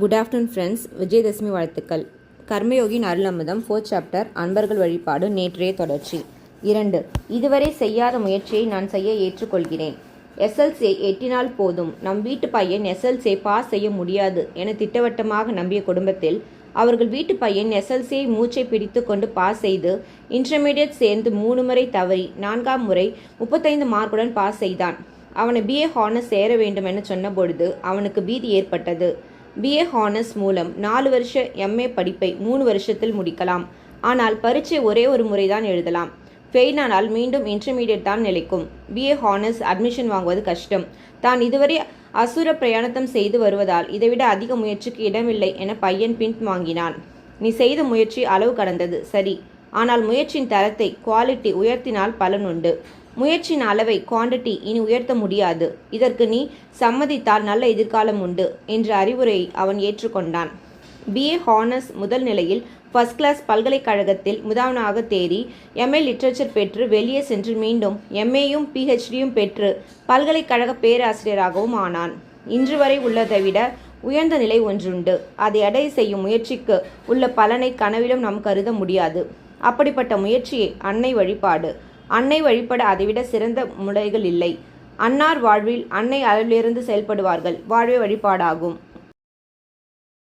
Good afternoon friends Vijayadashami வாழ்த்துக்கள். கர்மயோகின் அருளமுதம் fourth chapter அன்பர்கள் வழிபாடு நேற்றைய தொடர்ச்சி. இரண்டு இதுவரை செய்யாத முயற்சியை நான் செய்ய ஏற்றுக்கொள்கிறேன். எஸ்எல்சியை எட்டினால் போதும். நம் வீட்டு பையன் எஸ்எல்சியை பாஸ் செய்ய முடியாது என திட்டவட்டமாக நம்பிய குடும்பத்தில் அவர்கள் வீட்டு பையன் எஸ்எல்சியை மூச்சை பிடித்து கொண்டு பாஸ் செய்து இன்டர்மீடியட் சேர்ந்து மூணு முறை தவறி நான்காம் முறை முப்பத்தைந்து மார்க்குடன் பாஸ் செய்தான். அவனை பிஏ ஹானர்ஸ் சேர வேண்டும் என சொன்னபொழுது அவனுக்கு பீதி ஏற்பட்டது. பிஏ ஹானர்ஸ் மூலம் நாலு வருஷ எம்ஏ படிப்பை மூணு வருஷத்தில் முடிக்கலாம். ஆனால் பரீட்சை ஒரே ஒரு முறைதான் எழுதலாம். ஃபெயில் ஆனால் மீண்டும் இன்டர்மீடியட் தான் நிலைக்கும். பிஏ ஹானர்ஸ் அட்மிஷன் வாங்குவது கஷ்டம். தான் இதுவரை அசுர பிரயாணத்தம் செய்து வருவதால் இதைவிட அதிக முயற்சிக்கு இடமில்லை என பையன் பின் வாங்கினான். நீ செய்த முயற்சி அளவு கடந்தது. சரி. ஆனால் முயற்சியின் தரத்தை குவாலிட்டி உயர்த்தினால் பலன் உண்டு. முயற்சியின் அளவை குவாண்டிட்டி இனி உயர்த்த முடியாது. இதற்கு நீ சம்மதித்தால் நல்ல எதிர்காலம் உண்டு என்ற அறிவுரையை அவன் ஏற்றுக்கொண்டான். பிஏ ஹானர்ஸ் முதல் நிலையில் ஃபர்ஸ்ட் கிளாஸ் பல்கலைக்கழகத்தில் முதலாவதாக தேறி எம்ஏ லிட்ரேச்சர் பெற்று வெளியே சென்று மீண்டும் எம்ஏயும் பிஹெச்டியும் பெற்று பல்கலைக்கழக பேராசிரியராகவும் ஆனான். இன்று வரை உள்ளதை விட உயர்ந்த நிலை ஒன்றுண்டு. அதை அடை செய்யும் முயற்சிக்கு உள்ள பலனை கனவிலும் நாம் கருத முடியாது. அப்படிப்பட்ட முயற்சியே அன்னை வழிபாடு. அன்னை வழிபட அதைவிட சிறந்த முறைகள் இல்லை. அன்னார் வாழ்வில் அன்னை அளவிலிருந்து செயல்படுவார்கள். வாழ்வே வழிபாடாகும்.